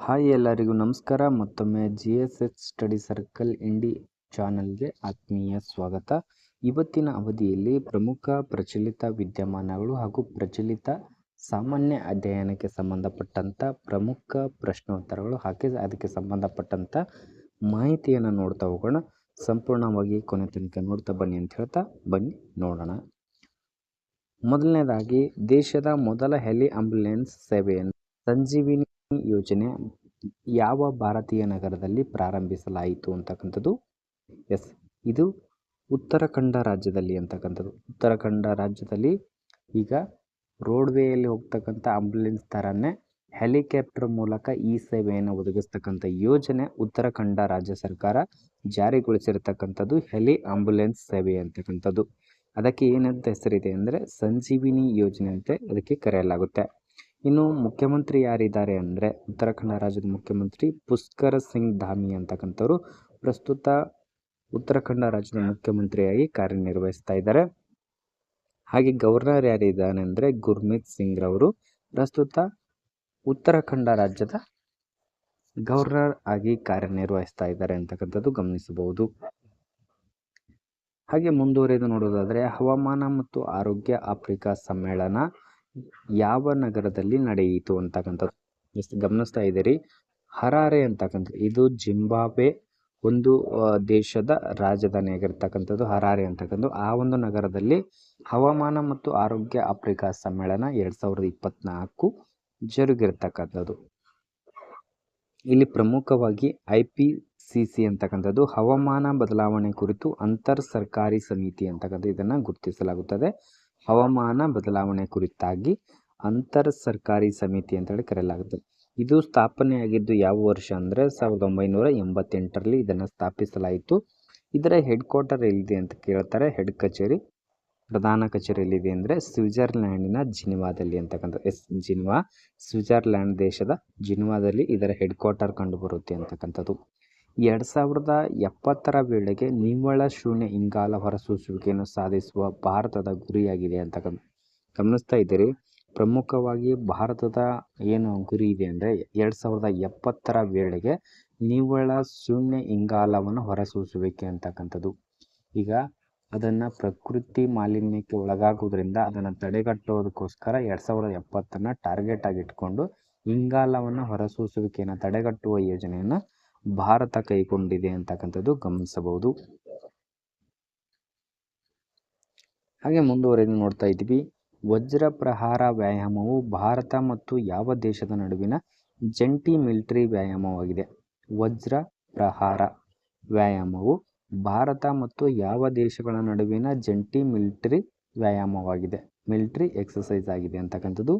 Hi ಎಲ್ಲರಿಗೂ ನಮಸ್ಕಾರ. ಮತ್ತೊಮ್ಮೆ G S H study circle ಇಂಡಿ ಚಾನಲ್ಗೆ ಆತ್ಮೀಯ ಸ್ವಾಗತ. ಇವತ್ತಿನ ಅವಧಿಯಲ್ಲಿ ಪ್ರಮುಖ ಪ್ರಚಲಿತ ವಿದ್ಯಮಾನಗಳು ಹಾಗೂ ಪ್ರಚಲಿತ ಸಾಮಾನ್ಯ ಅಧ್ಯಯನಕ್ಕೆ ಸಂಬಂಧಪಟ್ಟಂಥ ಪ್ರಮುಖ ಪ್ರಶ್ನೋತ್ತರಗಳು ಹಾಗೆ ಅದಕ್ಕೆ ಸಂಬಂಧಪಟ್ಟಂಥ ಮಾಹಿತಿಯನ್ನು ನೋಡ್ತಾ ಹೋಗೋಣ. ಸಂಪೂರ್ಣವಾಗಿ ಕೊನೆ ತನಕ ನೋಡ್ತಾ ಬನ್ನಿ ಅಂತ ಹೇಳ್ತಾ ಬನ್ನಿ, ನೋಡೋಣ. ಮೊದಲನೇದಾಗಿ, ದೇಶದ ಮೊದಲ ಹೆಲಿ ಆಂಬ್ಯುಲೆನ್ಸ್ ಸೇವೆಯನ್ನು ಸಂಜೀವಿನಿ ಯೋಜನೆ ಯಾವ ಭಾರತೀಯ ನಗರದಲ್ಲಿ ಪ್ರಾರಂಭಿಸಲಾಯಿತು ಅಂತಕ್ಕಂಥದ್ದು? ಎಸ್, ಇದು ಉತ್ತರಾಖಂಡ ರಾಜ್ಯದಲ್ಲಿ ಅಂತಕ್ಕಂಥದ್ದು. ಉತ್ತರಾಖಂಡ ರಾಜ್ಯದಲ್ಲಿ ಈಗ ರೋಡ್ವೇಯಲ್ಲಿ ಹೋಗ್ತಕ್ಕಂಥ ಆಂಬ್ಯುಲೆನ್ಸ್ ಥರನೇ ಹೆಲಿಕಾಪ್ಟರ್ ಮೂಲಕ ಈ ಸೇವೆಯನ್ನು ಒದಗಿಸ್ತಕ್ಕಂಥ ಯೋಜನೆ ಉತ್ತರಾಖಂಡ ರಾಜ್ಯ ಸರ್ಕಾರ ಜಾರಿಗೊಳಿಸಿರ್ತಕ್ಕಂಥದ್ದು ಹೆಲಿ ಆಂಬ್ಯುಲೆನ್ಸ್ ಸೇವೆ ಅಂತಕ್ಕಂಥದ್ದು. ಅದಕ್ಕೆ ಏನಂತ ಹೆಸರಿದೆ ಅಂದರೆ ಸಂಜೀವಿನಿ ಯೋಜನೆ ಅಂತ ಅದಕ್ಕೆ ಕರೆಯಲಾಗುತ್ತೆ. ಇನ್ನು ಮುಖ್ಯಮಂತ್ರಿ ಯಾರಿದ್ದಾರೆ ಅಂದರೆ ಉತ್ತರಾಖಂಡ ರಾಜ್ಯದ ಮುಖ್ಯಮಂತ್ರಿ ಪುಷ್ಕರ ಸಿಂಗ್ ಧಾಮಿ ಅಂತಕ್ಕಂಥವ್ರು ಪ್ರಸ್ತುತ ಉತ್ತರಾಖಂಡ ರಾಜ್ಯದ ಮುಖ್ಯಮಂತ್ರಿಯಾಗಿ ಕಾರ್ಯನಿರ್ವಹಿಸ್ತಾ ಇದ್ದಾರೆ. ಹಾಗೆ ಗವರ್ನರ್ ಯಾರಿದ್ದಾನೆ ಅಂದರೆ ಗುರ್ಮಿತ್ ಸಿಂಗ್ ರವರು ಪ್ರಸ್ತುತ ಉತ್ತರಾಖಂಡ ರಾಜ್ಯದ ಗವರ್ನರ್ ಆಗಿ ಕಾರ್ಯನಿರ್ವಹಿಸ್ತಾ ಇದ್ದಾರೆ ಅಂತಕ್ಕಂಥದ್ದು ಗಮನಿಸಬಹುದು. ಹಾಗೆ ಮುಂದುವರೆದು ನೋಡೋದಾದರೆ ಹವಾಮಾನ ಮತ್ತು ಆರೋಗ್ಯ ಆಫ್ರಿಕಾ ಸಮ್ಮೇಳನ ಯಾವ ನಗರದಲ್ಲಿ ನಡೆಯಿತು ಅಂತಕ್ಕಂಥದ್ದು ಗಮನಿಸ್ತಾ ಇದ್ದೀರಿ. ಹರಾರೆ ಅಂತಕ್ಕಂಥದ್ದು ಇದು ಜಿಂಬಾಬ್ವೆ ಒಂದು ದೇಶದ ರಾಜಧಾನಿಯಾಗಿರ್ತಕ್ಕಂಥದ್ದು ಹರಾರೆ ಅಂತಕ್ಕಂಥದ್ದು. ಆ ಒಂದು ನಗರದಲ್ಲಿ ಹವಾಮಾನ ಮತ್ತು ಆರೋಗ್ಯ ಆಫ್ರಿಕಾ ಸಮ್ಮೇಳನ ಎರಡು ಸಾವಿರದ ಇಪ್ಪತ್ನಾಲ್ಕು ಜರುಗಿರ್ತಕ್ಕಂಥದ್ದು. ಇಲ್ಲಿ ಪ್ರಮುಖವಾಗಿ ಐ ಪಿ ಸಿ ಸಿ ಅಂತಕ್ಕಂಥದ್ದು ಹವಾಮಾನ ಬದಲಾವಣೆ ಕುರಿತು ಅಂತರ್ ಸರ್ಕಾರಿ ಸಮಿತಿ ಅಂತಕ್ಕಂಥ ಇದನ್ನು ಗುರುತಿಸಲಾಗುತ್ತದೆ. ಹವಾಮಾನ ಬದಲಾವಣೆ ಕುರಿತಾಗಿ ಅಂತರ್ ಸರ್ಕಾರಿ ಸಮಿತಿ ಅಂತೇಳಿ ಕರೆಯಲಾಗುತ್ತದೆ. ಇದು ಸ್ಥಾಪನೆಯಾಗಿದ್ದು ಯಾವ ವರ್ಷ ಅಂದರೆ ಸಾವಿರದ ಒಂಬೈನೂರ ಎಂಬತ್ತೆಂಟರಲ್ಲಿ ಇದನ್ನು ಸ್ಥಾಪಿಸಲಾಯಿತು. ಇದರ ಹೆಡ್ ಕ್ವಾರ್ಟರ್ ಎಲ್ಲಿದೆ ಅಂತ ಕೇಳ್ತಾರೆ. ಹೆಡ್ ಕಚೇರಿ, ಪ್ರಧಾನ ಕಚೇರಿ ಎಲ್ಲಿದೆ ಅಂದರೆ ಸ್ವಿಟ್ಜರ್ಲ್ಯಾಂಡಿನ ಜಿನಿವಾದಲ್ಲಿ ಅಂತಕ್ಕಂಥ ಎಸ್, ಜಿನಿವಾ, ಸ್ವಿಟ್ಜರ್ಲ್ಯಾಂಡ್ ದೇಶದ ಜಿನಿವಾದಲ್ಲಿ ಇದರ ಹೆಡ್ ಕ್ವಾರ್ಟರ್ ಕಂಡುಬರುತ್ತೆ ಅಂತಕ್ಕಂಥದ್ದು. ಎರಡು ಸಾವಿರದ ಎಪ್ಪತ್ತರ ವೇಳೆಗೆ ನಿವ್ವಳ ಶೂನ್ಯ ಇಂಗಾಲ ಹೊರಸೂಸುವಿಕೆಯನ್ನು ಸಾಧಿಸುವ ಭಾರತದ ಗುರಿಯಾಗಿದೆ ಅಂತಕ್ಕಂಥ ಗಮನಿಸ್ತಾ ಇದ್ದೀರಿ. ಪ್ರಮುಖವಾಗಿ ಭಾರತದ ಏನು ಗುರಿ ಇದೆ ಅಂದರೆ ಎರಡು ಸಾವಿರದ ಎಪ್ಪತ್ತರ ವೇಳೆಗೆ ನಿವ್ವಳ ಶೂನ್ಯ ಇಂಗಾಲವನ್ನು ಹೊರಸೂಸುವಿಕೆ ಅಂತಕ್ಕಂಥದ್ದು. ಈಗ ಅದನ್ನು ಪ್ರಕೃತಿ ಮಾಲಿನ್ಯಕ್ಕೆ ಒಳಗಾಗುವುದರಿಂದ ಅದನ್ನು ತಡೆಗಟ್ಟೋದಕ್ಕೋಸ್ಕರ ಎರಡು ಸಾವಿರದ ಎಪ್ಪತ್ತನ್ನು ಟಾರ್ಗೆಟ್ ಆಗಿ ಇಟ್ಕೊಂಡು ಇಂಗಾಲವನ್ನು ಹೊರಸೂಸುವಿಕೆಯನ್ನು ತಡೆಗಟ್ಟುವ ಯೋಜನೆಯನ್ನು ಭಾರತ ಕೈಗೊಂಡಿದೆ ಅಂತಕ್ಕಂಥದ್ದು ಗಮನಿಸಬಹುದು. ಹಾಗೆ ಮುಂದುವರೆದು ನೋಡ್ತಾ ಇದ್ದೀವಿ. ವಜ್ರ ಪ್ರಹಾರ ವ್ಯಾಯಾಮವು ಭಾರತ ಮತ್ತು ಯಾವ ದೇಶದ ನಡುವಿನ ಜಂಟಿ ಮಿಲಿಟರಿ ವ್ಯಾಯಾಮವಾಗಿದೆ? ವಜ್ರ ಪ್ರಹಾರ ವ್ಯಾಯಾಮವು ಭಾರತ ಮತ್ತು ಯಾವ ದೇಶಗಳ ನಡುವಿನ ಜಂಟಿ ಮಿಲಿಟರಿ ವ್ಯಾಯಾಮವಾಗಿದೆ? ಮಿಲಿಟರಿ ಎಕ್ಸಸೈಸ್ ಆಗಿದೆ ಅಂತಕ್ಕಂಥದ್ದು.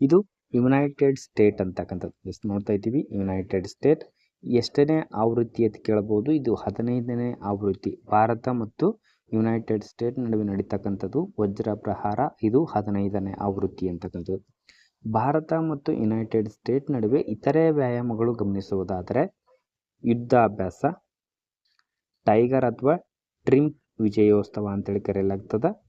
ಇದು ಯುನೈಟೆಡ್ ಸ್ಟೇಟ್ ಅಂತಕ್ಕಂಥದ್ದು. ನೋಡ್ತಾ ಇದ್ದೀವಿ. ಯುನೈಟೆಡ್ ಸ್ಟೇಟ್ ಎಷ್ಟನೇ ಆವೃತ್ತಿ ಅಂತ ಕೇಳಬಹುದು ಇದು ಹದಿನೈದನೇ ಆವೃತ್ತಿ. ಭಾರತ ಮತ್ತು ಯುನೈಟೆಡ್ ಸ್ಟೇಟ್ ನಡುವೆ ನಡೀತಕ್ಕಂಥದ್ದು. ವಜ್ರ ಪ್ರಹಾರ. ಇದು ಹದಿನೈದನೇ ಆವೃತ್ತಿ ಅಂತಕ್ಕಂಥದ್ದು. ಭಾರತ ಮತ್ತು ಯುನೈಟೆಡ್ ಸ್ಟೇಟ್ ನಡುವೆ ಇತರೆ ವ್ಯಾಯಾಮಗಳು ಗಮನಿಸುವುದಾದರೆ, ಯುದ್ಧಾಭ್ಯಾಸ, ಟೈಗರ್ ಅಥವಾ ಟ್ರಿಂಪ್ ವಿಜಯೋತ್ಸವ ಅಂತೇಳಿ ಕರೆಯಲಾಗ್ತದೆ.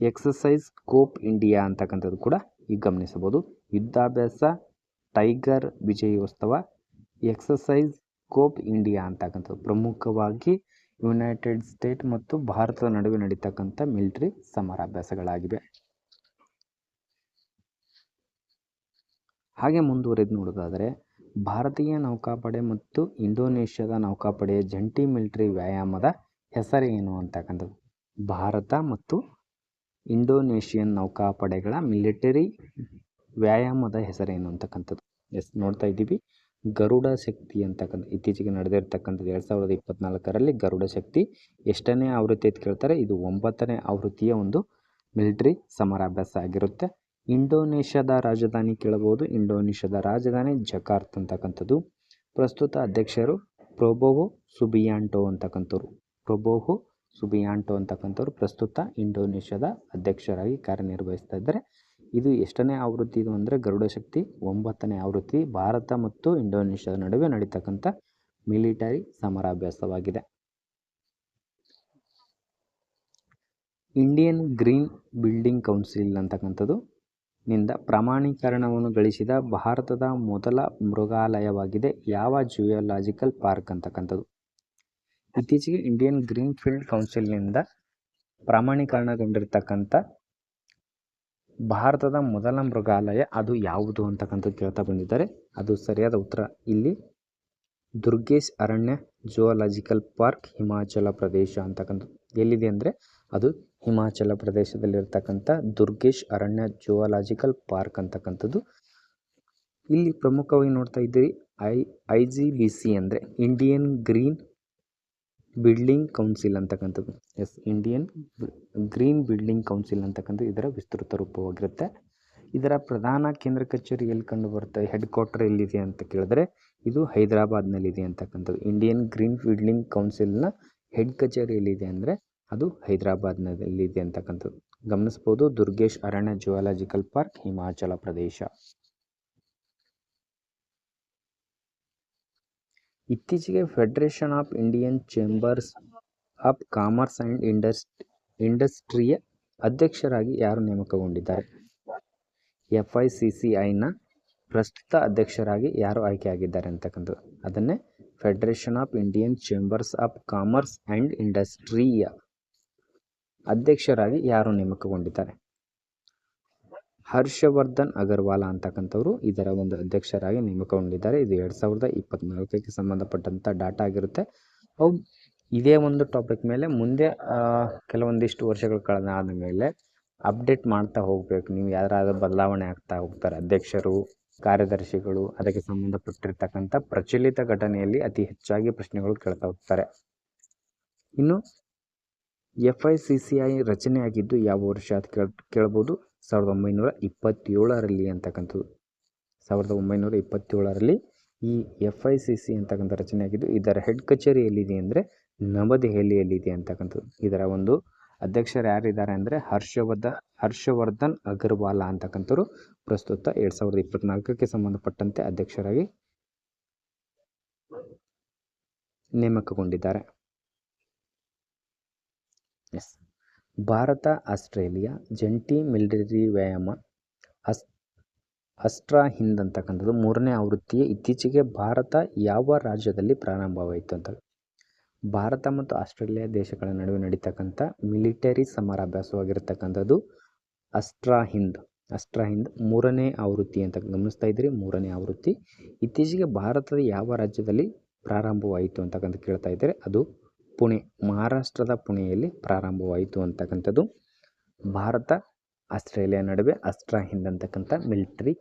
ಎಕ್ಸಸೈಸ್ ಕೋಪ್ ಇಂಡಿಯಾ ಅಂತಕ್ಕಂಥದ್ದು ಕೂಡ ಈಗ ಗಮನಿಸಬಹುದು. ಯುದ್ಧಾಭ್ಯಾಸ ಟೈಗರ್ ವಿಜಯೋತ್ಸವ ಎಕ್ಸಸೈಸ್ ಕೋಪ್ ಇಂಡಿಯಾ ಅಂತಕ್ಕಂಥದ್ದು. ಪ್ರಮುಖವಾಗಿ ಯುನೈಟೆಡ್ ಸ್ಟೇಟ್ ಮತ್ತು ಭಾರತದ ನಡುವೆ ನಡೀತಕ್ಕಂಥ ಮಿಲಿಟರಿ ಸಮರಾಭ್ಯಾಸಗಳಾಗಿವೆ. ಹಾಗೆ ಮುಂದುವರೆದು ನೋಡೋದಾದರೆ, ಭಾರತೀಯ ನೌಕಾಪಡೆ ಮತ್ತು ಇಂಡೋನೇಷ್ಯಾದ ನೌಕಾಪಡೆಯ ಜಂಟಿ ಮಿಲಿಟರಿ ವ್ಯಾಯಾಮದ ಹೆಸರೇನು ಅಂತಕ್ಕಂಥದ್ದು? ಭಾರತ ಮತ್ತು ಇಂಡೋನೇಷಿಯನ್ ನೌಕಾಪಡೆಗಳ ಮಿಲಿಟರಿ ವ್ಯಾಯಾಮದ ಹೆಸರೇನು ಅಂತಕ್ಕಂಥದ್ದು ಎಸ್ ನೋಡ್ತಾ ಇದ್ದೀವಿ. ಗರುಡ ಶಕ್ತಿ ಅಂತಕ್ಕಂಥ ಇತ್ತೀಚೆಗೆ ನಡೆದಿರ್ತಕ್ಕಂಥದ್ದು ಎರಡು ಸಾವಿರದ ಇಪ್ಪತ್ನಾಲ್ಕರಲ್ಲಿ ಗರುಡ ಶಕ್ತಿ ಎಷ್ಟನೇ ಆವೃತ್ತಿ ಅಂತ ಕೇಳ್ತಾರೆ, ಇದು ಒಂಬತ್ತನೇ ಆವೃತ್ತಿಯ ಒಂದು ಮಿಲಿಟರಿ ಸಮರಾಭ್ಯಾಸ ಆಗಿರುತ್ತೆ. ಇಂಡೋನೇಷ್ಯಾದ ರಾಜಧಾನಿ ಕೇಳಬಹುದು. ಇಂಡೋನೇಷ್ಯಾದ ರಾಜಧಾನಿ ಜಕಾರ್ತ್ ಅಂತಕ್ಕಂಥದ್ದು. ಪ್ರಸ್ತುತ ಅಧ್ಯಕ್ಷರು ಪ್ರೊಬೋವೋ ಸುಬಿಯಾಂಟೋ ಅಂತಕ್ಕಂಥವ್ರು. ಪ್ರೊಬೋಹೋ ಸುಬಿಯಾಂಟೋ ಅಂತಕ್ಕಂಥವ್ರು ಪ್ರಸ್ತುತ ಇಂಡೋನೇಷ್ಯಾದ ಅಧ್ಯಕ್ಷರಾಗಿ ಕಾರ್ಯನಿರ್ವಹಿಸ್ತಾ ಇದ್ದಾರೆ. ಇದು ಎಷ್ಟನೇ ಆವೃತ್ತಿ ಇದು ಅಂದರೆ ಗರುಡ ಶಕ್ತಿ ಒಂಬತ್ತನೇ ಆವೃತ್ತಿ ಭಾರತ ಮತ್ತು ಇಂಡೋನೇಷ್ಯಾದ ನಡುವೆ ನಡೀತಕ್ಕಂಥ ಮಿಲಿಟರಿ ಸಮರಾಭ್ಯಾಸವಾಗಿದೆ. ಇಂಡಿಯನ್ ಗ್ರೀನ್ ಬಿಲ್ಡಿಂಗ್ ಕೌನ್ಸಿಲ್ ಅಂತಕ್ಕಂಥದ್ದು ನಿಂದ ಪ್ರಮಾಣೀಕರಣವನ್ನು ಗಳಿಸಿದ ಭಾರತದ ಮೊದಲ ಮೃಗಾಲಯವಾಗಿದೆ, ಯಾವ ಜಿಯೋಲಾಜಿಕಲ್ ಪಾರ್ಕ್ ಅಂತಕ್ಕಂಥದ್ದು. ಇತ್ತೀಚೆಗೆ ಇಂಡಿಯನ್ ಗ್ರೀನ್ ಫೀಲ್ಡ್ ಕೌನ್ಸಿಲ್ನಿಂದ ಪ್ರಮಾಣೀಕರಣಗೊಂಡಿರ್ತಕ್ಕಂಥ ಭಾರತದ ಮೊದಲ ಮೃಗಾಲಯ ಅದು ಯಾವುದು ಅಂತಕ್ಕಂಥದ್ದು ಕೇಳ್ತಾ ಬಂದಿದ್ದಾರೆ. ಅದು ಸರಿಯಾದ ಉತ್ತರ ಇಲ್ಲಿ. ದುರ್ಗೇಶ್ ಅರಣ್ಯ ಜುವಲಾಜಿಕಲ್ ಪಾರ್ಕ್ ಹಿಮಾಚಲ ಪ್ರದೇಶ ಅಂತಕ್ಕಂಥದ್ದು. ಎಲ್ಲಿದೆ ಅಂದರೆ ಅದು ಹಿಮಾಚಲ ಪ್ರದೇಶದಲ್ಲಿರ್ತಕ್ಕಂಥ ದುರ್ಗೇಶ್ ಅರಣ್ಯ ಜುವಲಾಜಿಕಲ್ ಪಾರ್ಕ್ ಅಂತಕ್ಕಂಥದ್ದು. ಇಲ್ಲಿ ಪ್ರಮುಖವಾಗಿ ನೋಡ್ತಾ ಇದ್ದೀರಿ, I I G B C ಅಂದರೆ ಇಂಡಿಯನ್ ಗ್ರೀನ್ ಬಿಲ್ಡಿಂಗ್ ಕೌನ್ಸಿಲ್ ಅಂತಕ್ಕಂಥದ್ದು. Yes, Indian green building council ಅಂತಕ್ಕಂಥದ್ದು ಇದರ ವಿಸ್ತೃತ ರೂಪವಾಗಿರುತ್ತೆ. ಇದರ ಪ್ರಧಾನ ಕೇಂದ್ರ ಕಚೇರಿ ಎಲ್ಲಿ ಕಂಡು ಬರುತ್ತೆ? ಹೆಡ್ ಕ್ವಾರ್ಟರ್ ಎಲ್ಲಿದೆ ಅಂತ ಕೇಳಿದ್ರೆ ಇದು ಹೈದರಾಬಾದ್ನಲ್ಲಿದೆ ಅಂತಕ್ಕಂಥದ್ದು. ಇಂಡಿಯನ್ ಗ್ರೀನ್ ಬಿಲ್ಡಿಂಗ್ ಕೌನ್ಸಿಲ್ನ ಹೆಡ್ ಕಚೇರಿ ಎಲ್ಲಿದೆ ಅಂದರೆ ಅದು ಹೈದರಾಬಾದ್ನಲ್ಲಿದೆ ಅಂತಕ್ಕಂಥದ್ದು. ಗಮನಿಸ್ಬೋದು ದುರ್ಗೇಶ್ ಅರಣ್ಯ ಜುವಾಲಜಿಕಲ್ ಪಾರ್ಕ್ ಹಿಮಾಚಲ ಪ್ರದೇಶ. ಇತ್ತೀಚೆಗೆ federation of Indian chambers of commerce and indus ಇಂಡಸ್ಟ್ರಿಯ ಅಧ್ಯಕ್ಷರಾಗಿ ಯಾರು ನೇಮಕಗೊಂಡಿದ್ದಾರೆ? ಎಫ್ ಐ ಸಿ ಸಿ ಐನ ಪ್ರಸ್ತುತ ಅಧ್ಯಕ್ಷರಾಗಿ ಯಾರು ಆಯ್ಕೆಯಾಗಿದ್ದಾರೆ ಅಂತಕ್ಕಂಥದ್ದು? ಅದನ್ನೇ federation of Indian chambers of commerce and ಇಂಡಸ್ಟ್ರಿಯ ಅಧ್ಯಕ್ಷರಾಗಿ ಯಾರು ನೇಮಕಗೊಂಡಿದ್ದಾರೆ? ಹರ್ಷವರ್ಧನ್ ಅಗರ್ವಾಲ ಅಂತಕ್ಕಂಥವ್ರು ಇದರ ಒಂದು ಅಧ್ಯಕ್ಷರಾಗಿ ನೇಮಕಗೊಂಡಿದ್ದಾರೆ. ಇದು ಎರಡು ಸಾವಿರದ ಇಪ್ಪತ್ತ್ನಾಲ್ಕಕ್ಕೆ ಸಂಬಂಧಪಟ್ಟಂಥ ಡಾಟಾ ಆಗಿರುತ್ತೆ. ಅವು ಇದೇ ಒಂದು ಟಾಪಿಕ್ ಮೇಲೆ ಮುಂದೆ ಕೆಲವೊಂದಿಷ್ಟು ವರ್ಷಗಳು ಕಳೆದಾದ ಮೇಲೆ ಅಪ್ಡೇಟ್ ಮಾಡ್ತಾ ಹೋಗಬೇಕು. ನೀವು ಯಾರಾದರೂ ಬದಲಾವಣೆ ಆಗ್ತಾ ಹೋಗ್ತಾರೆ, ಅಧ್ಯಕ್ಷರು, ಕಾರ್ಯದರ್ಶಿಗಳು, ಅದಕ್ಕೆ ಸಂಬಂಧಪಟ್ಟಿರ್ತಕ್ಕಂಥ ಪ್ರಚಲಿತ ಘಟನೆಯಲ್ಲಿ ಅತಿ ಹೆಚ್ಚಾಗಿ ಪ್ರಶ್ನೆಗಳು ಕೇಳ್ತಾ ಹೋಗ್ತಾರೆ. ಇನ್ನು F I C C I ರಚನೆಯಾಗಿದ್ದು ಯಾವ ವರ್ಷ ಅಂತ ಕೇಳ್, ಕೇಳ್ಬೋದು. ಸಾವಿರದ ಒಂಬೈನೂರ ಇಪ್ಪತ್ತೇಳರಲ್ಲಿ ಅಂತಕ್ಕಂಥದ್ದು. ಸಾವಿರದ ಒಂಬೈನೂರ ಇಪ್ಪತ್ತೇಳರಲ್ಲಿ ಈ ಎಫ್ ಐ ಸಿ ಸಿ ಅಂತಕ್ಕಂಥ ರಚನೆಯಾಗಿದ್ದು ಇದರ ಹೆಡ್ ಕಚೇರಿ ಎಲ್ಲಿದೆ ಅಂದರೆ ನವದೆಹಲಿಯಲ್ಲಿದೆ ಅಂತಕ್ಕಂಥದ್ದು. ಇದರ ಒಂದು ಅಧ್ಯಕ್ಷರು ಯಾರಿದ್ದಾರೆ ಅಂದರೆ ಹರ್ಷವರ್ಧ ಹರ್ಷವರ್ಧನ್ ಅಗರ್ವಾಲ ಅಂತಕ್ಕಂಥವ್ರು. ಪ್ರಸ್ತುತ ಎರಡು ಸಾವಿರದ ಇಪ್ಪತ್ನಾಲ್ಕಕ್ಕೆ ಸಂಬಂಧಪಟ್ಟಂತೆ ಅಧ್ಯಕ್ಷರಾಗಿ ನೇಮಕಗೊಂಡಿದ್ದಾರೆ. ಎಸ್ ಭಾರತ, ಆಸ್ಟ್ರೇಲಿಯಾ, ಜಂಟಿ ಮಿಲಿಟರಿ ವ್ಯಾಯಾಮ ಅಸ್, ಅಸ್ಟ್ರಾ ಹಿಂದ್ ಅಂತಕ್ಕಂಥದ್ದು ಮೂರನೇ ಆವೃತ್ತಿಯ. ಇತ್ತೀಚೆಗೆ ಭಾರತ ಯಾವ ರಾಜ್ಯದಲ್ಲಿ ಪ್ರಾರಂಭವಾಯಿತು ಅಂತ. ಭಾರತ ಮತ್ತು ಆಸ್ಟ್ರೇಲಿಯಾ ದೇಶಗಳ ನಡುವೆ ನಡೀತಕ್ಕಂಥ ಮಿಲಿಟರಿ ಸಮರಾಭ್ಯಾಸವಾಗಿರ್ತಕ್ಕಂಥದ್ದು ಅಸ್ಟ್ರಾ ಹಿಂದ್. ಅಸ್ಟ್ರಾ ಹಿಂದ್ ಮೂರನೇ ಆವೃತ್ತಿ ಅಂತ ಗಮನಿಸ್ತಾ ಇದ್ದೀರಿ, ಮೂರನೇ ಆವೃತ್ತಿ. ಇತ್ತೀಚೆಗೆ ಭಾರತದ ಯಾವ ರಾಜ್ಯದಲ್ಲಿ ಪ್ರಾರಂಭವಾಯಿತು ಅಂತಕ್ಕಂಥ ಕೇಳ್ತಾ ಇದ್ದಾರೆ. ಅದು ಪುಣೆ, ಮಹಾರಾಷ್ಟ್ರದ ಪುಣೆಯಲ್ಲಿ ಪ್ರಾರಂಭವಾಯಿತು ಅಂತಕ್ಕಂಥದ್ದು. ಭಾರತ, ಆಸ್ಟ್ರೇಲಿಯಾ ನಡುವೆ ಅಸ್ಟ್ರಾ ಹಿಂದ್ ಅಂತಕ್ಕಂಥ ಮಿಲಿಟರಿ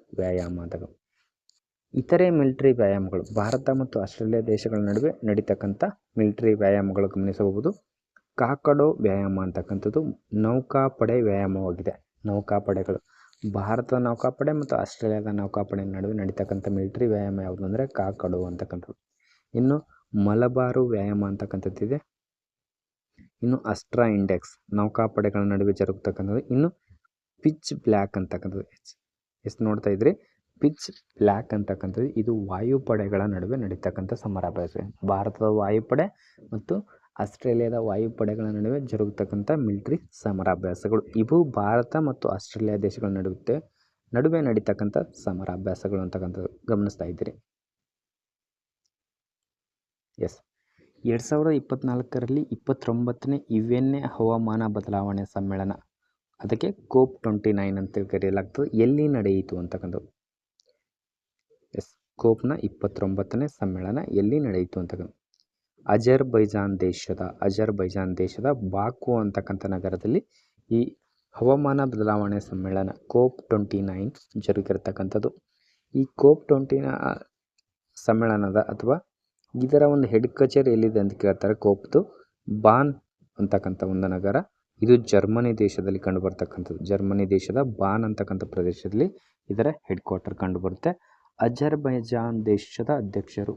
ಇತರೆ ಮಿಲಿಟರಿ ವ್ಯಾಯಾಮಗಳು, ಭಾರತ ಮತ್ತು ಆಸ್ಟ್ರೇಲಿಯಾ ದೇಶಗಳ ನಡುವೆ ನಡೀತಕ್ಕಂಥ ಮಿಲಿಟರಿ ವ್ಯಾಯಾಮಗಳು ಗಮನಿಸಬಹುದು. ಕಾಕಡೋ ವ್ಯಾಯಾಮ ಅಂತಕ್ಕಂಥದ್ದು ನೌಕಾಪಡೆ ವ್ಯಾಯಾಮವಾಗಿದೆ. ನೌಕಾಪಡೆಗಳು ಭಾರತದ ನೌಕಾಪಡೆ ಮತ್ತು ಆಸ್ಟ್ರೇಲಿಯಾದ ನೌಕಾಪಡೆ ನಡುವೆ ನಡೀತಕ್ಕಂಥ ಮಿಲಿಟರಿ ವ್ಯಾಯಾಮ ಯಾವುದು ಅಂದರೆ ಕಾಕಡೋ ಅಂತಕ್ಕಂಥದ್ದು. ಇನ್ನು ಮಲಬಾರು ವ್ಯಾಯಾಮ ಅಂತಕ್ಕಂಥದ್ದಿದೆ ಇನ್ನು ಅಸ್ಟ್ರಾ ಇಂಡೆಕ್ಸ್ ನೌಕಾಪಡೆಗಳ ನಡುವೆ ಜರುಗತಕ್ಕಂಥದ್ದು. ಇನ್ನು ಪಿಚ್ ಬ್ಲ್ಯಾಕ್ ಅಂತಕ್ಕಂಥದ್ದು. ಎಸ್ ನೋಡ್ತಾ ಇದ್ರಿ? ಪಿಚ್ ಬ್ಲ್ಯಾಕ್ ಅಂತಕ್ಕಂಥದ್ದು, ಇದು ವಾಯುಪಡೆಗಳ ನಡುವೆ ನಡೀತಕ್ಕಂಥ ಸಮರಾಭ್ಯಾಸ ಭಾರತದ ವಾಯುಪಡೆ ಮತ್ತು ಆಸ್ಟ್ರೇಲಿಯಾದ ವಾಯುಪಡೆಗಳ ನಡುವೆ ಜರುಗತಕ್ಕಂಥ ಮಿಲಿಟರಿ ಸಮರಾಭ್ಯಾಸಗಳು ಇವು ಭಾರತ ಮತ್ತು ಆಸ್ಟ್ರೇಲಿಯಾ ದೇಶಗಳ ನಡುವೆ ನಡುವೆ ನಡೀತಕ್ಕಂಥ ಸಮರಾಭ್ಯಾಸಗಳು ಅಂತಕ್ಕಂಥದ್ದು. ಗಮನಿಸ್ತಾ ಇದ್ದೀರಿ? ಎಸ್ ಎರಡು ಸಾವಿರದ ಇಪ್ಪತ್ತ್ನಾಲ್ಕರಲ್ಲಿ ಇಪ್ಪತ್ತೊಂಬತ್ತನೇ ಇವೆನ್ನೇ ಹವಾಮಾನ ಬದಲಾವಣೆ ಸಮ್ಮೇಳನ. ಅದಕ್ಕೆ ಕೋಪ್ ಟ್ವೆಂಟಿ ನೈನ್ ಅಂತ ಕರೆಯಲಾಗ್ತದೆ. ಎಲ್ಲಿ ನಡೆಯಿತು ಅಂತಕ್ಕಂಥದ್ದು? ಎಸ್ ಕೋಪ್ನ ಇಪ್ಪತ್ತೊಂಬತ್ತನೇ ಸಮ್ಮೇಳನ ಎಲ್ಲಿ ನಡೆಯಿತು ಅಂತಕ್ಕಂಥ ಅಜರ್ ಬೈಜಾನ್ ದೇಶದ ಅಜರ್ ಬೈಜಾನ್ ದೇಶದ ಬಾಕು ಅಂತಕ್ಕಂಥ ನಗರದಲ್ಲಿ ಈ ಹವಾಮಾನ ಬದಲಾವಣೆ ಸಮ್ಮೇಳನ ಕೋಪ್ ಟ್ವೆಂಟಿ ನೈನ್ ಜರುಗಿರ್ತಕ್ಕಂಥದ್ದು. ಈ ಕೋಪ್ ಟ್ವೆಂಟಿನ ಸಮ್ಮೇಳನದ ಅಥವಾ ಇದರ ಒಂದು ಹೆಡ್ ಕಚೇರಿ ಎಲ್ಲಿದೆ ಅಂತ ಕೇಳ್ತಾರೆ ಕೋಪ್ದು ಬಾನ್ ಅಂತಕ್ಕಂಥ ಒಂದು ನಗರ. ಇದು ಜರ್ಮನಿ ದೇಶದಲ್ಲಿ ಕಂಡು ಬರ್ತಕ್ಕಂಥದ್ದು ಜರ್ಮನಿ ದೇಶದ ಬಾನ್ ಅಂತಕ್ಕಂಥ ಪ್ರದೇಶದಲ್ಲಿ ಇದರ ಹೆಡ್ ಕ್ವಾರ್ಟರ್ ಕಂಡು ಬರುತ್ತೆ ಅಜರ್ಬೈಜಾನ್ ದೇಶದ ಅಧ್ಯಕ್ಷರು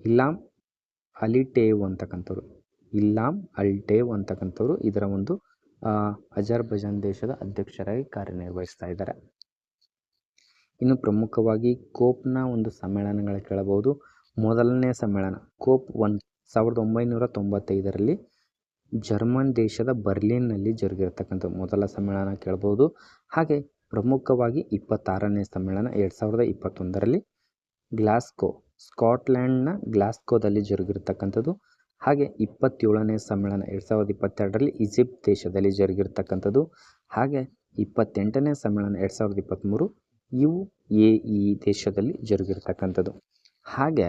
ಇಲ್ಲಾಮ್ ಅಲಿಟೇವ್ ಅಂತಕ್ಕಂಥವ್ರು. ಇಲ್ಲಾಮ್ ಅಲ್ಟೇವ್ ಅಂತಕ್ಕಂಥವ್ರು ಇದರ ಒಂದು ಅಜರ್ಬೈಜಾನ್ ದೇಶದ ಅಧ್ಯಕ್ಷರಾಗಿ ಕಾರ್ಯನಿರ್ವಹಿಸ್ತಾ ಇದ್ದಾರೆ. ಇನ್ನು ಪ್ರಮುಖವಾಗಿ ಕೋಪ್ನ ಒಂದು ಸಮ್ಮೇಳನಗಳ ಕೇಳಬಹುದು. ಮೊದಲನೇ ಸಮ್ಮೇಳನ, ಕೋಪ್ ಒನ್, ಸಾವಿರದ ಒಂಬೈನೂರ ತೊಂಬತ್ತೈದರಲ್ಲಿ ಜರ್ಮನ್ ದೇಶದ ಬರ್ಲಿನ್ನಲ್ಲಿ ಜರುಗಿರತಕ್ಕಂಥ ಮೊದಲ ಸಮ್ಮೇಳನ ಕೇಳಬಹುದು. ಹಾಗೆ ಪ್ರಮುಖವಾಗಿ ಇಪ್ಪತ್ತಾರನೇ ಸಮ್ಮೇಳನ ಎರಡು ಸಾವಿರದ ಇಪ್ಪತ್ತೊಂದರಲ್ಲಿ ಗ್ಲಾಸ್ಕೋ ಸ್ಕಾಟ್ಲ್ಯಾಂಡ್ನ ಗ್ಲಾಸ್ಕೋದಲ್ಲಿ ಜರುಗಿರ್ತಕ್ಕಂಥದ್ದು. ಹಾಗೆ ಇಪ್ಪತ್ತೇಳನೇ ಸಮ್ಮೇಳನ ಎರಡು ಸಾವಿರದ ಇಪ್ಪತ್ತೆರಡರಲ್ಲಿ ಈಜಿಪ್ಟ್ ದೇಶದಲ್ಲಿ ಜರುಗಿರ್ತಕ್ಕಂಥದ್ದು. ಹಾಗೆ ಇಪ್ಪತ್ತೆಂಟನೇ ಸಮ್ಮೇಳನ ಎರಡು ಸಾವಿರದ ಇಪ್ಪತ್ತ್ಮೂರು ಯು ಎ ಇ ದೇಶದಲ್ಲಿ ಜರುಗಿರ್ತಕ್ಕಂಥದ್ದು. ಹಾಗೆ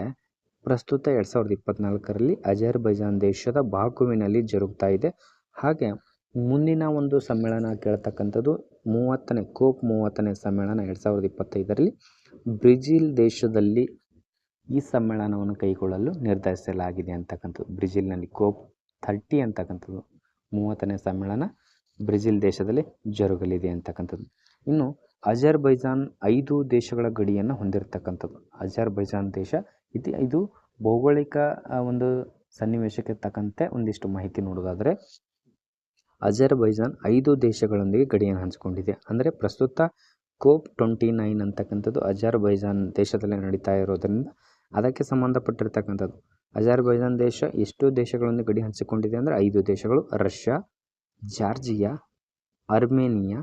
ಪ್ರಸ್ತುತ ಎರಡು ಸಾವಿರದ ಇಪ್ಪತ್ತ್ನಾಲ್ಕರಲ್ಲಿ ಅಜರ್ಬೈಜಾನ್ ದೇಶದ ಬಾಕುವಿನಲ್ಲಿ ಜರುಗ್ತಾ ಇದೆ. ಹಾಗೆ ಮುಂದಿನ ಒಂದು ಸಮ್ಮೇಳನ ಕೇಳ್ತಕ್ಕಂಥದ್ದು ಮೂವತ್ತನೇ, ಕೋಪ್ ಮೂವತ್ತನೇ ಸಮ್ಮೇಳನ ಎರಡು ಸಾವಿರದ ಇಪ್ಪತ್ತೈದರಲ್ಲಿ ಬ್ರೆಜಿಲ್ ದೇಶದಲ್ಲಿ ಈ ಸಮ್ಮೇಳನವನ್ನು ಕೈಗೊಳ್ಳಲು ನಿರ್ಧರಿಸಲಾಗಿದೆ ಅಂತಕ್ಕಂಥದ್ದು. ಬ್ರೆಜಿಲ್ನಲ್ಲಿ ಕೋಪ್ ಥರ್ಟಿ ಅಂತಕ್ಕಂಥದ್ದು ಮೂವತ್ತನೇ ಸಮ್ಮೇಳನ ಬ್ರೆಜಿಲ್ ದೇಶದಲ್ಲಿ ಜರುಗಲಿದೆ ಅಂತಕ್ಕಂಥದ್ದು. ಇನ್ನು ಅಜರ್ಬೈಜಾನ್ ಐದು ದೇಶಗಳ ಗಡಿಯನ್ನು ಹೊಂದಿರತಕ್ಕಂಥದ್ದು. ಅಜರ್ಬೈಜಾನ್ ದೇಶ ಇದು ಇದು ಭೌಗೋಳಿಕ ಒಂದು ಸನ್ನಿವೇಶಕ್ಕೆ ತಕ್ಕಂತೆ ಒಂದಿಷ್ಟು ಮಾಹಿತಿ ನೋಡೋದಾದರೆ ಅಜರ್ಬೈಜಾನ್ ಐದು ದೇಶಗಳೊಂದಿಗೆ ಗಡಿಯನ್ನು ಹಂಚಿಕೊಂಡಿದೆ. ಅಂದರೆ ಪ್ರಸ್ತುತ ಕೋಪ್ ಟ್ವೆಂಟಿ ನೈನ್ ಅಂತಕ್ಕಂಥದ್ದು ಅಜರ್ಬೈಜಾನ್ ದೇಶದಲ್ಲಿ ನಡೀತಾ ಇರೋದರಿಂದ ಅದಕ್ಕೆ ಸಂಬಂಧಪಟ್ಟಿರ್ತಕ್ಕಂಥದ್ದು. ಅಜರ್ಬೈಜಾನ್ ದೇಶ ಎಷ್ಟು ದೇಶಗಳೊಂದಿಗೆ ಗಡಿ ಹಂಚಿಕೊಂಡಿದೆ ಅಂದರೆ ಐದು ದೇಶಗಳು ರಷ್ಯಾ, ಜಾರ್ಜಿಯಾ, ಅರ್ಮೇನಿಯಾ,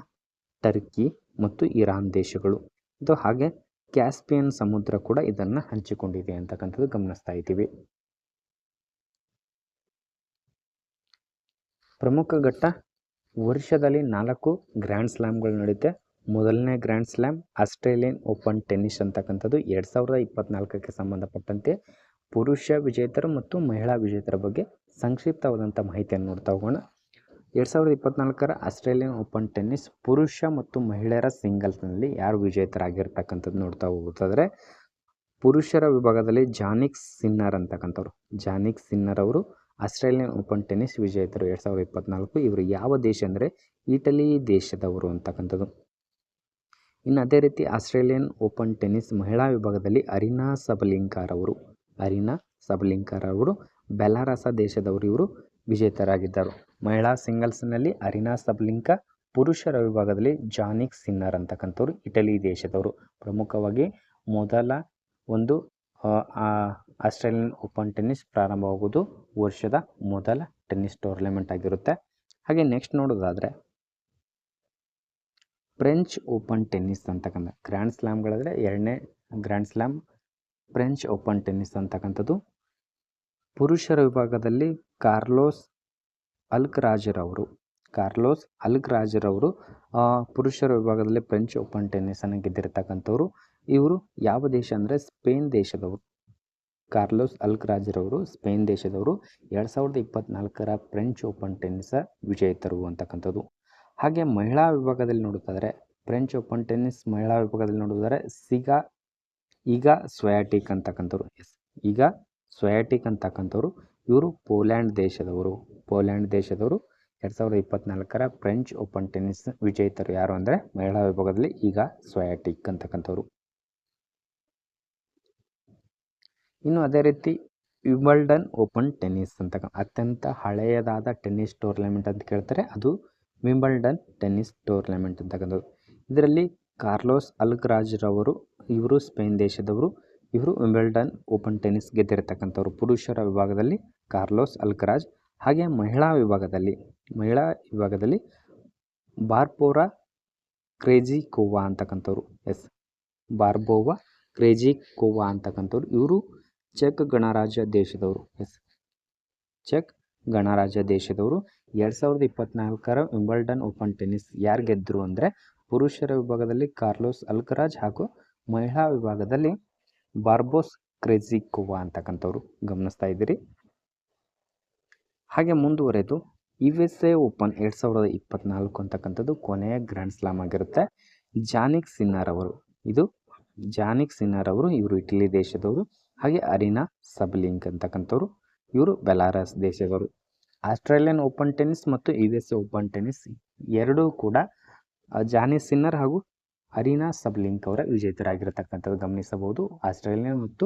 ಟರ್ಕಿ ಮತ್ತು ಇರಾನ್ ದೇಶಗಳು. ಇದು ಹಾಗೆ ಕ್ಯಾಸ್ಪಿಯನ್ ಸಮುದ್ರ ಕೂಡ ಇದನ್ನು ಹಂಚಿಕೊಂಡಿದೆ ಅಂತಕ್ಕಂಥದ್ದು ಗಮನಿಸ್ತಾ ಇದ್ದೀವಿ. ಪ್ರಮುಖ ಘಟ್ಟ ವರ್ಷದಲ್ಲಿ ನಾಲ್ಕು ಗ್ರ್ಯಾಂಡ್ ಸ್ಲ್ಯಾಮ್ಗಳು ನಡೆಯುತ್ತೆ. ಮೊದಲನೇ grand slam Australian open tennis ಅಂತಕ್ಕಂಥದ್ದು ಎರಡು ಸಾವಿರದ ಇಪ್ಪತ್ನಾಲ್ಕಕ್ಕೆ ಸಂಬಂಧಪಟ್ಟಂತೆ. ಪುರುಷ ವಿಜೇತರು ಮತ್ತು ಮಹಿಳಾ ವಿಜೇತರ ಬಗ್ಗೆ ಸಂಕ್ಷಿಪ್ತವಾದಂಥ ಮಾಹಿತಿಯನ್ನು ನೋಡ್ತಾ ಹೋಗೋಣ. ಎರಡು ಸಾವಿರದ ಇಪ್ಪತ್ನಾಲ್ಕರ ಆಸ್ಟ್ರೇಲಿಯನ್ ಓಪನ್ ಟೆನ್ನಿಸ್ ಪುರುಷ ಮತ್ತು ಮಹಿಳೆಯರ ಸಿಂಗಲ್ಸ್ನಲ್ಲಿ ಯಾರು ವಿಜೇತರಾಗಿರ್ತಕ್ಕಂಥದ್ದು ನೋಡ್ತಾ ಹೋಗುತ್ತಾದರೆ ಪುರುಷರ ವಿಭಾಗದಲ್ಲಿ ಜಾನಿಕ್ ಸಿನ್ನರ್ ಅಂತಕ್ಕಂಥವ್ರು. ಜಾನಿಕ್ ಸಿನ್ನರ್ ಅವರು ಆಸ್ಟ್ರೇಲಿಯನ್ ಓಪನ್ ಟೆನ್ನಿಸ್ ವಿಜೇತರು ಎರಡು ಸಾವಿರದ ಇಪ್ಪತ್ತ್ನಾಲ್ಕು ಇವರು ಯಾವ ದೇಶ ಅಂದರೆ ಇಟಲಿ ದೇಶದವರು ಅಂತಕ್ಕಂಥದ್ದು. ಇನ್ನು ಅದೇ ರೀತಿ ಆಸ್ಟ್ರೇಲಿಯನ್ ಓಪನ್ ಟೆನ್ನಿಸ್ ಮಹಿಳಾ ವಿಭಾಗದಲ್ಲಿ ಅರಿನಾ ಸಬಲಿಂಕಾರ್ ಅವರು. ಅರಿನಾ ಸಬಲಿಂಕಾರ್ ಅವರು, ಬೆಲಾರಸ ದೇಶದವರು ಇವರು. ವಿಜೇತರಾಗಿದ್ದರು. ಮಹಿಳಾ ಸಿಂಗಲ್ಸ್ನಲ್ಲಿ ಅರಿನಾ ಸಬ್ಲಿಂಕ ಪುರುಷರ ವಿಭಾಗದಲ್ಲಿ ಜಾನಿಕ್ ಸಿನ್ನರ್ ಅಂತಕ್ಕಂಥವ್ರು ಇಟಲಿ ದೇಶದವರು. ಪ್ರಮುಖವಾಗಿ ಮೊದಲ ಒಂದು ಆಸ್ಟ್ರೇಲಿಯನ್ ಓಪನ್ ಟೆನ್ನಿಸ್ ಪ್ರಾರಂಭವಾಗುವುದು ವರ್ಷದ ಮೊದಲ ಟೆನ್ನಿಸ್ ಟೂರ್ನಮೆಂಟ್ ಆಗಿರುತ್ತೆ. ಹಾಗೆ ನೆಕ್ಸ್ಟ್ ನೋಡೋದಾದರೆ, ಫ್ರೆಂಚ್ ಓಪನ್ ಟೆನ್ನಿಸ್ ಅಂತಕ್ಕಂಥ ಗ್ರ್ಯಾಂಡ್ ಸ್ಲ್ಯಾಮ್ಗಳಾದರೆ ಎರಡನೇ grand slam French open tennis ಅಂತಕ್ಕಂಥದ್ದು ಪುರುಷರ ವಿಭಾಗದಲ್ಲಿ ಕಾರ್ಲೋಸ್ ಅಲ್ಕ್ರಾಜರವರು. ಕಾರ್ಲೋಸ್ ಅಲ್ಕ್ರಾಜರವರು ಪುರುಷರ ವಿಭಾಗದಲ್ಲಿ ಫ್ರೆಂಚ್ ಓಪನ್ ಟೆನ್ನಿಸನ್ನು ಗೆದ್ದಿರ್ತಕ್ಕಂಥವ್ರು. ಇವರು ಯಾವ ದೇಶ ಅಂದರೆ ಸ್ಪೇನ್ ದೇಶದವರು. ಕಾರ್ಲೋಸ್ ಅಲ್ಕ್ರಾಜರವರು ಸ್ಪೇನ್ ದೇಶದವರು. ಎರಡು ಸಾವಿರದ ಇಪ್ಪತ್ತ್ನಾಲ್ಕರ ಫ್ರೆಂಚ್ ಓಪನ್ ಟೆನ್ನಿಸ ವಿಜೇತರು ಅಂತಕ್ಕಂಥದ್ದು. ಹಾಗೆ ಮಹಿಳಾ ವಿಭಾಗದಲ್ಲಿ ನೋಡೋದಾದರೆ ಫ್ರೆಂಚ್ ಓಪನ್ ಟೆನ್ನಿಸ್ ಮಹಿಳಾ ವಿಭಾಗದಲ್ಲಿ ನೋಡೋದಾದರೆ ಸಿಗಾ, ಈಗ ಸ್ವಯಾಟಿಕ್ ಅಂತಕ್ಕಂಥವ್ರು. ಎಸ್, ಈಗ ಸ್ವಯಾಟಿಕ್ ಅಂತಕ್ಕಂಥವ್ರು, ಇವರು ಪೋಲ್ಯಾಂಡ್ ದೇಶದವರು. ಪೋಲ್ಯಾಂಡ್ ದೇಶದವರು ಎರಡು ಸಾವಿರದ ಇಪ್ಪತ್ತ್ನಾಲ್ಕರ ಫ್ರೆಂಚ್ ಓಪನ್ ಟೆನ್ನಿಸ್ ವಿಜೇತರು ಯಾರು ಅಂದರೆ ಮಹಿಳಾ ವಿಭಾಗದಲ್ಲಿ ಈಗ ಸ್ವಯಾಟಿಕ್ ಅಂತಕ್ಕಂಥವ್ರು. ಇನ್ನು ಅದೇ ರೀತಿ ವಿಂಬಲ್ಡನ್ ಓಪನ್ ಟೆನ್ನಿಸ್ ಅಂತ ಅತ್ಯಂತ ಹಳೆಯದಾದ ಟೆನ್ನಿಸ್ ಟೂರ್ನಮೆಂಟ್ ಅಂತ ಕೇಳ್ತಾರೆ, ಅದು ವಿಂಬಲ್ಡನ್ ಟೆನ್ನಿಸ್ ಟೂರ್ನಮೆಂಟ್ ಅಂತಕ್ಕಂಥದ್ದು. ಇದರಲ್ಲಿ ಕಾರ್ಲೋಸ್ ಅಲ್ಕ್ರಾಜ್ರವರು ಇವರು ಸ್ಪೇನ್ ದೇಶದವರು ಇವರು ವಿಂಬಲ್ಡನ್ ಓಪನ್ ಟೆನಿಸ್ ಗೆದ್ದಿರತಕ್ಕಂಥವ್ರು. ಪುರುಷರ ವಿಭಾಗದಲ್ಲಿ ಕಾರ್ಲೋಸ್ ಅಲ್ಕರಾಜ್, ಹಾಗೆ ಮಹಿಳಾ ವಿಭಾಗದಲ್ಲಿ ಮಹಿಳಾ ವಿಭಾಗದಲ್ಲಿ ಬಾರ್ಪೋರಾ ಕ್ರೇಜಿಕೋವಾ ಅಂತಕ್ಕಂಥವ್ರು. ಎಸ್, ಬಾರ್ಬೋವಾ ಕ್ರೇಜಿಕೋವಾ ಅಂತಕ್ಕಂಥವ್ರು. ಇವರು ಚೆಕ್ ಗಣರಾಜ್ಯ ದೇಶದವರು. ಎಸ್, ಚೆಕ್ ಗಣರಾಜ್ಯ ದೇಶದವರು. ಎರಡು ಸಾವಿರದ ಇಪ್ಪತ್ನಾಲ್ಕರ ವಿಂಬಲ್ಡನ್ ಓಪನ್ ಟೆನಿಸ್ ಯಾರು ಗೆದ್ದರು ಅಂದರೆ ಪುರುಷರ ವಿಭಾಗದಲ್ಲಿ ಕಾರ್ಲೋಸ್ ಅಲ್ಕರಾಜ್ ಹಾಗೂ ಮಹಿಳಾ ವಿಭಾಗದಲ್ಲಿ ಬಾರ್ಬೋಸ್ ಕ್ರೇಜಿಕೋವಾ ಅಂತಕ್ಕಂಥವ್ರು ಗಮನಿಸ್ತಾ ಇದ್ದೀರಿ. ಹಾಗೆ ಮುಂದುವರೆದು ಯು ಎಸ್ ಎ ಓಪನ್ ಎರಡು ಸಾವಿರದ ಇಪ್ಪತ್ನಾಲ್ಕು ಅಂತಕ್ಕಂಥದ್ದು ಕೊನೆಯ ಗ್ರ್ಯಾಂಡ್ ಸ್ಲಾಮ್ ಆಗಿರುತ್ತೆ. ಜಾನಿಕ್ ಸಿನ್ನಾರ್ ಅವರು, ಇದು ಜಾನಿಕ್ ಸಿನ್ನಾರ್ ಅವರು, ಇವರು ಇಟಲಿ ದೇಶದವರು, ಹಾಗೆ ಅರಿನಾ ಸಬ್ಲಿಂಕ್ ಅಂತಕ್ಕಂಥವ್ರು, ಇವರು ಬೆಲಾರಸ್ ದೇಶದವರು. ಆಸ್ಟ್ರೇಲಿಯನ್ ಓಪನ್ ಟೆನಿಸ್ ಮತ್ತು U S A open tennis ಎರಡೂ ಕೂಡ ಜಾನಿಕ್ ಸಿನ್ನರ್ ಹಾಗೂ ಅರಿನಾ ಸಬ್ಲಿಂಕ್ ಅವರ ವಿಜೇತರಾಗಿರತಕ್ಕಂಥದ್ದು ಗಮನಿಸಬಹುದು. ಆಸ್ಟ್ರೇಲಿಯನ್ ಮತ್ತು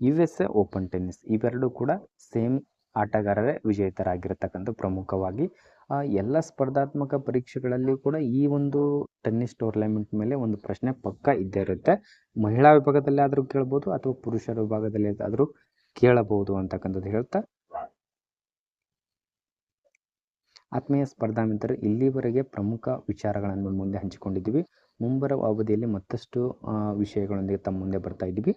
U S A open tennis ಇವೆರಡೂ ಕೂಡ ಸೇಮ್ ಆಟಗಾರರೇ ವಿಜೇತರಾಗಿರತಕ್ಕಂಥ ಪ್ರಮುಖವಾಗಿ. ಎಲ್ಲ ಸ್ಪರ್ಧಾತ್ಮಕ ಪರೀಕ್ಷೆಗಳಲ್ಲಿ ಕೂಡ ಈ ಒಂದು ಟೆನ್ನಿಸ್ ಟೂರ್ನಮೆಂಟ್ ಮೇಲೆ ಒಂದು ಪ್ರಶ್ನೆ ಪಕ್ಕ ಇದ್ದೇ ಇರುತ್ತೆ. ಮಹಿಳಾ ವಿಭಾಗದಲ್ಲಿ ಆದರೂ ಕೇಳ್ಬೋದು ಅಥವಾ ಪುರುಷರ ವಿಭಾಗದಲ್ಲಿ ಆದರೂ ಕೇಳಬಹುದು ಅಂತಕ್ಕಂಥದ್ದು ಹೇಳ್ತಾ. ಆತ್ಮೀಯ ಸ್ಪರ್ಧಾ ಮಿತ್ರರು ಇಲ್ಲಿವರೆಗೆ ಪ್ರಮುಖ ವಿಚಾರಗಳನ್ನು ಮುಂದೆ ಹಂಚಿಕೊಂಡಿದ್ದೀವಿ. ಮುಂಬರುವ ಅವಧಿಯಲ್ಲಿ ಮತ್ತಷ್ಟು ವಿಷಯಗಳೊಂದಿಗೆ ತಮ್ಮ ಮುಂದೆ ಬರ್ತಾ ಇದ್ದೀವಿ.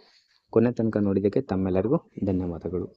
ಕೊನೆ ತನಕ ನೋಡಿದ್ದಕ್ಕೆ ತಮ್ಮೆಲ್ಲರಿಗೂ ಧನ್ಯವಾದಗಳು.